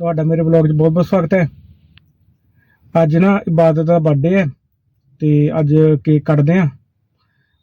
ਤੁਹਾਡਾ ਮੇਰੇ ਵਲੌਗ 'ਚ ਬਹੁਤ ਬਹੁਤ ਸਵਾਗਤ ਹੈ। ਅੱਜ ਨਾ ਇਬਾਦਤ ਦਾ ਬਰਥਡੇ ਹੈ ਤੇ ਅੱਜ ਕੇਕ ਕੱਟਦੇ ਆ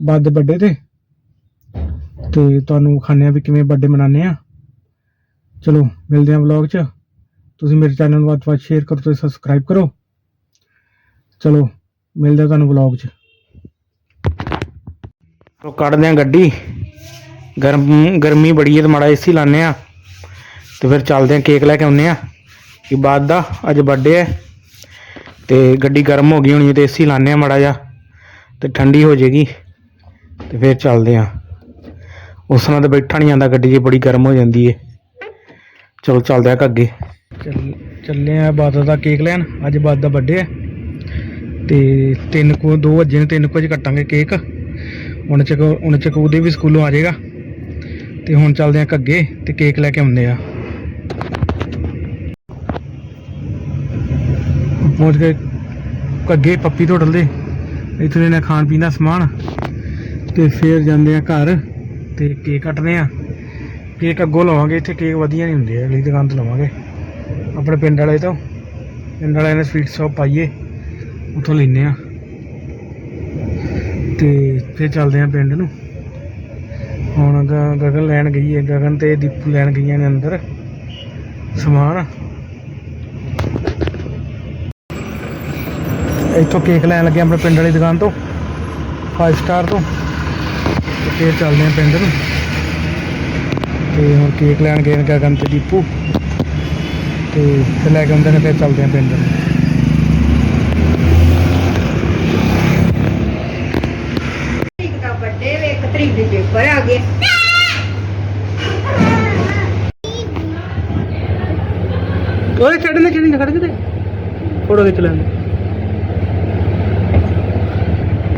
ਬਾਦ ਦੇ ਬਰਥਡੇ ਤੇ। ਤੇ ਤੁਹਾਨੂੰ ਖਾਣੇ ਆ ਵੀ ਕਿਵੇਂ ਬਰਥਡੇ ਮਨਾਉਂਦੇ ਆ ਚਲੋ, ਮਿਲਦੇ ਆ ਵਲੌਗ 'ਚ। ਤੁਸੀਂ ਮੇਰੇ ਚੈਨਲ ਨੂੰ ਵੱਧ ਤੋਂ ਵੱਧ ਸ਼ੇਅਰ ਕਰੋ ਤੇ ਸਬਸਕ੍ਰਾਈਬ ਕਰੋ। ਚਲੋ, ਮਿਲਦੇ ਆ ਤੁਹਾਨੂੰ ਵਲੌਗ 'ਚ। ਚਲੋ, ਕੱਢਦੇ ਆ ਗੱਡੀ। ਗਰਮ, ਗਰਮੀ ਬੜੀ ਹੈ ਤੇ ਮਾੜਾ ਏਸੀ ਲਾਣੇ ਆ ਤੇ ਫਿਰ ਚੱਲਦੇ ਆ ਕੇਕ ਲੈ ਕੇ ਆਉਨੇ ਆ ਬਾਅਦ ਦਾ, ਅੱਜ ਬਰਥਡੇ ਹੈ। ਤੇ ਗੱਡੀ ਗਰਮ ਹੋ ਗਈ ਹੋਣੀ ਹੈ ਤੇ ਏਸੀ ਲਾਣੇ ਆ ਮਾੜਾ ਜਾ ਤੇ ਠੰਡੀ ਹੋ ਜਾਏਗੀ। ਤੇ ਫਿਰ ਚੱਲਦੇ ਆ ਉਸ ਨਾਲ ਤਾਂ ਬੈਠਾ ਨਹੀਂ ਜਾਂਦਾ, ਗੱਡੀ 'ਚ ਬੜੀ ਗਰਮ ਹੋ ਜਾਂਦੀ ਏ ਚਲੋ ਚੱਲਦੇ ਆ ਅੱਗੇ ਚੱਲੇ ਆ ਬਾਦ ਦਾ ਕੇਕ ਲੈਣ। ਅੱਜ ਬਾਦ ਦਾ ਬਰਥਡੇ ਹੈ। ਤੇ ਤਿੰਨ ਕੋ 2 ਵਜੇ ਨੇ 3 ਵਜੇ ਕੱਟਾਂਗੇ ਕੇਕ। ਹੁਣ ਚੱਕ ਹੁਣ ਚੱਕ ਉਹਦੇ ਵੀ ਸਕੂਲੋਂ ਆ ਜਾਏਗਾ। ਤੇ ਹੁਣ ਚੱਲਦੇ ਆ ਅੱਗੇ ਤੇ ਕੇਕ ਲੈ ਕੇ ਆਉਂਦੇ ਆ ਪਹੁੰਚ ਗਏ ਅੱਗੇ ਪੱਪੀ ਹੋਟਲ ਦੇ ਇੱਥੇ ਲੈਣਾ ਖਾਣ ਪੀਣ ਦਾ ਸਮਾਨ। ਤੇ ਫਿਰ ਜਾਂਦੇ ਆ ਘਰ ਤੇ ਕੇਕ ਕੱਟਦੇ ਆ। ਕੇਕ ਅੱਗੋਂ ਲਵਾਂਗੇ, ਇੱਥੇ ਕੇਕ ਵਧੀਆ ਨਹੀਂ ਹੁੰਦੇ, ਅਗਲੀ ਦੁਕਾਨ ਤੋਂ ਲਵਾਂਗੇ। ਆਪਣੇ ਪਿੰਡ ਵਾਲੇ ਤੋਂ। ਪਿੰਡ ਵਾਲਿਆਂ ਨੇ ਸਵੀਟ ਸ਼ਾਪ ਪਾਈਏ, ਉੱਥੋਂ ਲੈਨੇ ਆ। ਤੇ ਫਿਰ ਚੱਲਦੇ ਆ ਪਿੰਡ ਨੂੰ। ਹੁਣ ਗ- ਗਗਨ ਲੈਣ ਗਈ ਹੈ ਗਗਨ ਤੇ ਦੀਪੂ ਲੈਣ ਗਈਆਂ ਨੇ ਅੰਦਰ। ਸਮਾਨ। ਇੱਥੋਂ ਕੇਕ ਲੈਣ ਲੱਗੇ ਆਪਣੇ ਪਿੰਡ ਵਾਲੀ ਦੁਕਾਨ ਤੋਂ 5 ਸਟਾਰ ਤੋਂ। ਤੇ ਫਿਰ ਚੱਲਦੇ ਆ ਪਿੰਡ ਨੂੰ। ਤੇ ਹੁਣ ਕੇਕ ਲੈਣ ਗਏ ਨੇ ਗਗਨ ਤੇ ਦੀਪੂ। ਤੇ ਫਿਰ ਲੈ ਕੇ ਆਉਂਦੇ ਨੇ ਫਿਰ ਚੱਲਦੇ ਆ ਪਿੰਡ ਨੂੰ। ਪੇਪਰ ਆ ਗਏ। ਉਹਦੇ ਚੜਨੇ ਕਿਹੜੀ ਨਾ ਖੜ ਕਿਤੇ ਫੋਟੋ ਖਿੱਚ ਲੈਂਦੇ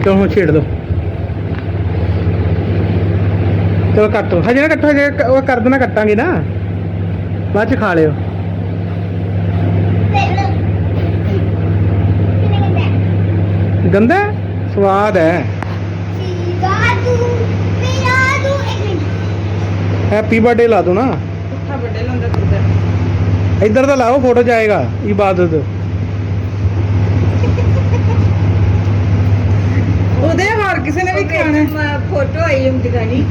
ਚਲੋ ਛੇੜ ਦੋ? ਚਲੋ ਕੱਟੋ ਹਜੇ ਨਾ ਕੱਟੋ ਹਜੇ ਉਹ ਕਰ ਦੇਣਾ ਕੱਟਾਂਗੇ ਨਾ। ਬਾਅਦ ਚ ਖਾ ਲਿਓ। ਗੰਦਾ? ਸਵਾਦ ਹੈ। ਹੈਪੀ ਬਰਥਡੇ ਲਾ ਦੋ ਨਾ। ਉੱਠਾ ਬਰਥਡੇ ਲੰਦਾ ਤੁਰਦਾ ਇੱਧਰ ਤਾਂ ਲਾਓ ਫੋਟੋ ਜਾਏਗਾ ਇਬਾਦਤ ਉਹਦੇ ਹੋਰ ਕਿਸੇ ਨੇ ਵੀ ਖਾਣਾ ਫੋਟੋ ਆਈ ਹੁੰਦੀ ਗਾਣੀ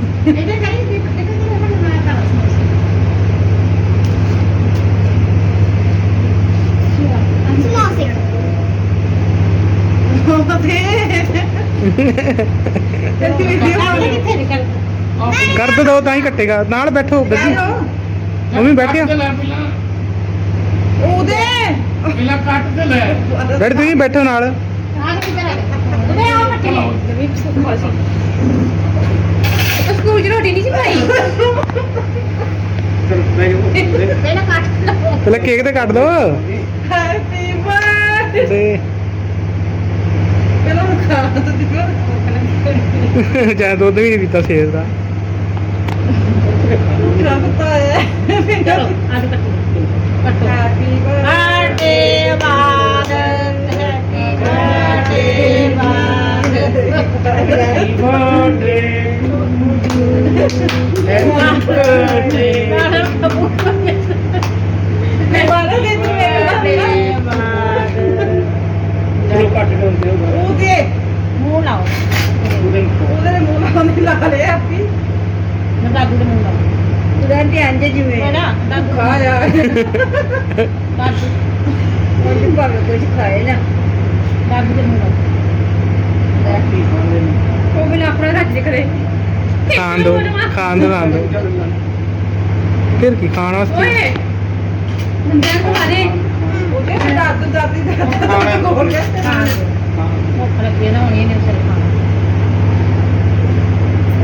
ਕਰ ਤਾਂ ਦੋ ਤਾਂ ਹੀ ਕੱਟੇਗਾ। ਨਾਲ ਬੈਠੋ ਗੱਡੀ ਮੰਮੀ ਬੈਠ ਗਿਆ। ਉਹਦੇ? ਬੈਠ ਤੁਸੀਂ ਬੈਠੋ ਨਾਲ। ਸਕੂਲ ਚ ਰੋਟੀ ਨਹੀਂ ਸੀ ਖਾਈ ਪਹਿਲਾਂ ਕੇਕ ਤੇ ਕੱਟ ਦੋ। ਹੈਪੀ ਬਰਥਡੇ ਤੇ ਪਹਿਲਾਂ ਖਾ ਤਾਂ ਦਿਓ ਜਾਂ ਦੁੱਧ ਵੀ ਨਹੀਂ ਪੀਤਾ ਸੇਰ ਦਾ। ਰੱਖਤਾ ਹੈ ਹੈਪੀ ਬਰਥਡੇ ਦਾਦੂ ਉਹਦੀ ਭਾਵੇਂ ਕੁਝ ਖਾਏ ਨਾ। ਦਾਦੂ ਦੇ ਮੂੰਹ ਲਾਓ ਉਹ ਬਿਨਾ ਆਪਣਾ ਰੱਜ ਦੇ ਕਰੇ ਖਾਣ ਦੋ ਖਾਣ ਦੋ ਖਾਣ ਦੋ। ਫਿਰ ਕੀ ਖਾਣ ਵਾਸਤੇ? ਓਏ ਮੁੰਡਿਆਂ ਨੂੰ ਮਾਰੇ ਉਹਦੇ ਦਾਦੂ ਦਾਦੀ ਦਾਦਾ ਕੋਲ। ਹਾਂ ਭੁੱਖ ਲੱਗੀ ਨਾ ਹੋਣੀ ਇਹਨੇ ਸਿਰ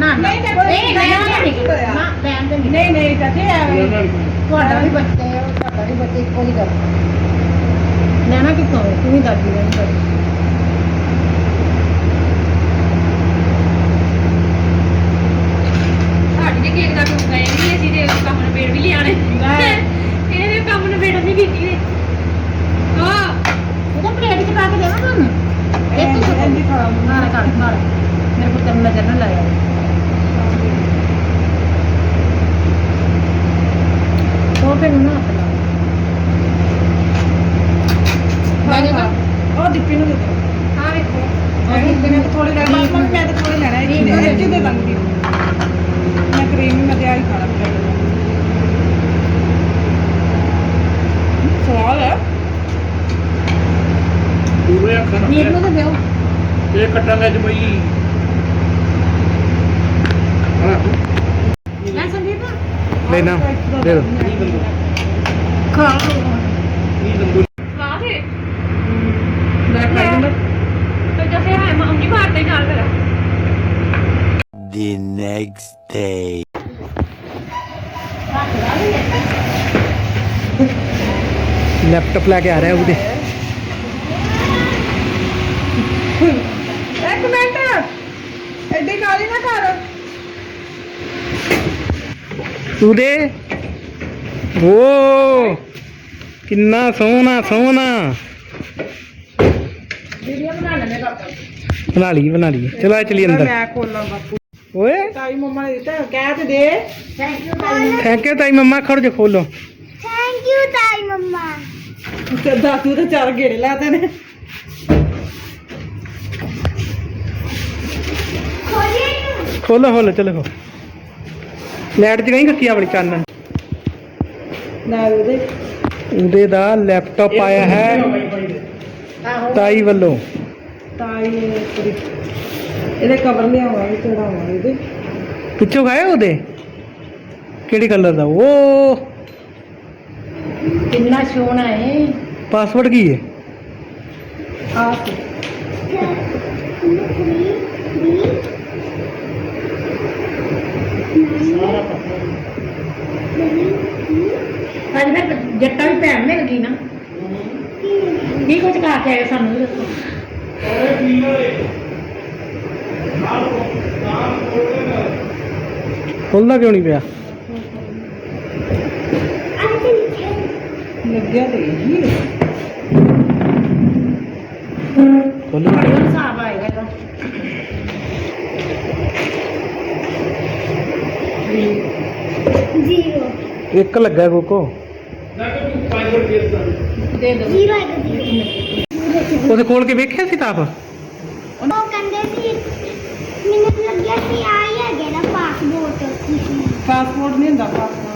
ਨਾ ਨਾ ਨਹੀਂ ਨਹੀਂ ਨਹੀਂ, ਮੈਂ ਨਹੀਂ ਨਹੀਂ ਹੋਇਆ। ਨਾ ਬੈਨ ਤੇ ਨਹੀਂ ਨਹੀਂ ਨਹੀਂ ਚਾਚੀ ਐਵੇਂ ਤੁਹਾਡਾ ਵੀ ਬੱਚੇ ਆ ਤੁਹਾਡਾ ਵੀ ਬੱਚੇ ਇੱਕੋ ਹੀ ਗੱਲ ਲੈਣਾ ਕਿੱਥੋਂ ਹੈ? ਤੂੰ ਹੀ ਦਾਦੀ ਨਹੀਂ ਕਰੀ ਸਾਡੀ ਦੇ ਕੇਕ ਦਾ ਟੁੱਟ ਗਏ ਨਹੀਂ ਅਸੀਂ ਦੇ ਕੰਮ ਨੂੰ ਪੇੜ ਵੀ ਲਿਆਣੇ ਇਹਦੇ ਕੰਮ ਨੂੰ ਪੇੜ ਨਹੀਂ ਕੀਤੀ ਨੇ ਹਾਂ ਉਹਦਾ ਪਲੇਟ ਚ ਪਾ ਕੇ ਦੇਵਾਂ ਤੁਹਾਨੂੰ ਇੱਕ ਹੀ ਇੰਝ ਹੀ ਖਾ ਲਓ। ਮਾਰ ਕਰ ਮਾਰ ਮੇਰੇ ਪੁੱਤਰ ਨੂੰ ਨਜ਼ਰ ਨਾ ਲਾਇਆ ਉਹ ਨਾ ਹੱਥ ਲਾ ਮੈਂ ਨਹੀਂ ਉਹ ਦੀਪੀ ਨੂੰ ਦੇ ਦਿਓ। ਆ ਵੇਖੋ। ਮੈਂ ਮੈਂ ਤਾਂ ਥੋੜੀ ਲੈਣਾ। ਮੰਮੀ ਮੈਂ ਤਾਂ ਥੋੜੀ ਲੈਣਾ ਇਹ ਚ ਇਹ ਦੇ ਦਾਂਗੀ ਮੈਂ ਕਰੀਮ ਮੈਂ ਤੇ ਆਹੀ ਖਾਣਾ ਸਵਾਲ ਹੈ। ਪੂਰੇ ਅੱਖਾਂ ਨੂੰ ਦਿਓ। ਇਹ ਕੱਟਾਂਗੇ ਜਮਈ ਲੈ ਸੰਦੀਪ ਲੈਣਾ। ਦੇ ਦੋ ਖਾ ਵਾਹ ਤੇ ਲੈ ਖਾਈ ਨਾ ਤੇ ਜੈਸੇ ਹੈ ਮੰਮੀ ਮਾਰਦੇ ਨਾਲ ਫਿਰ The next day. ਲੈਪਟਾਪ ਲੈ ਕੇ ਆ ਰਿਹਾ ਉਹਦੇ। ਇੱਕ ਮਿੰਟ। ਐਡੀ ਕਾਲੀ ਨਾ ਕਰ। ਉਹਦੇ ਓ ਕਿੰਨਾ ਸੋਹਣਾ ਸੋਹਣਾ। ਵੀਡੀਓ ਬਣਾ ਲੈਣੇ ਪਾਪਾ ਬਣਾ ਲਈ ਬਣਾ ਲਈ ਚਲੋ ਆ ਚਲੀ ਅੰਦਰ। ਮੈਂ ਖੋਲਾਂ ਬਾਪੂ। ਓਏ। ਤਾਈ ਮੰਮਾ ਨੇ ਦਿੱਤਾ ਕਹਿ ਤੇ ਦੇ। ਥੈਂਕ ਯੂ ਤਾਈ ਥੈਂਕ ਯੂ ਤਾਈ ਮੰਮਾ। ਖੜ ਜਾ ਖੋਲੋ। ਥੈਂਕ ਯੂ ਤਾਈ ਮੰਮਾ। ਤੇ ਦਾਦੂ ਤੇ ਚਾਰ ਗੇੜੇ ਲਾਤੇ ਨੇ। ਖੋਲੋ ਖੋਲੋ ਚਲੋ ਖੋ ਲਾਈਟ ਜਗਾਈ ਕੱਕੀ ਆਪਣੀ ਚਾਨਣ। ਨਾ ਉਹਦੇ। ਉਹਦੇ ਦਾ ਲੈਪਟਾਪ ਆਇਆ ਹੈ ਆਹੋ। ਤਾਈ ਵੱਲੋਂ। ਪੂਰੀ- ਇਹਦੇ ਕਵਰ ਲਿਆਵਾਂਗੇ ਚੜਾਵਾਂਗੇ ਇਹਦੇ ਪਿੱਛੋਂ ਖਾਇਆ ਉਹਦੇ? ਕਿਹੜੀ ਕਲਰ ਦਾ? ਉਹ ਕਿੰਨਾ ਸੋਹਣਾ ਹੈ। ਪਾਸਵਰਡ ਕੀ ਹੈ? ਆ ਕੇ ਅੱਜ ਫਿਰ ਜੱਟਾ ਵੀ ਭੈਣ ਮਿਲ ਗਈ ਨਾ। ਕੀ ਕੁਝ ਖਾ ਕੇ ਆਏ ਸਾਨੂੰ ਵੀ ਦੱਸੋ। ਖੁੱਲਦਾ ਕਿਉਂ ਨਹੀਂ ਪਿਆ? ਲੱਗਿਆ ਤੇ ਹੀ। ਖੋਲ ਇੱਕ ਲੱਗਾ ਕੋਕੋ। ਦੇ ਦੋ ਉਹਦੇ ਖੋਲ ਕੇ ਵੇਖਿਆ ਸੀ ਤਾਂ ਆਪ? ਉਹ ਕਹਿੰਦੇ ਸੀ ਮੈਨੂੰ ਲੱਗਿਆ ਕਿ ਆ ਹੀ ਹੈਗੇ ਨਾ ਪਾਸਪੋਰਟ ਪਾਸਪੋਰਟ ਨਹੀਂ ਹੁੰਦਾ ਪਾਸਪੋਰਟ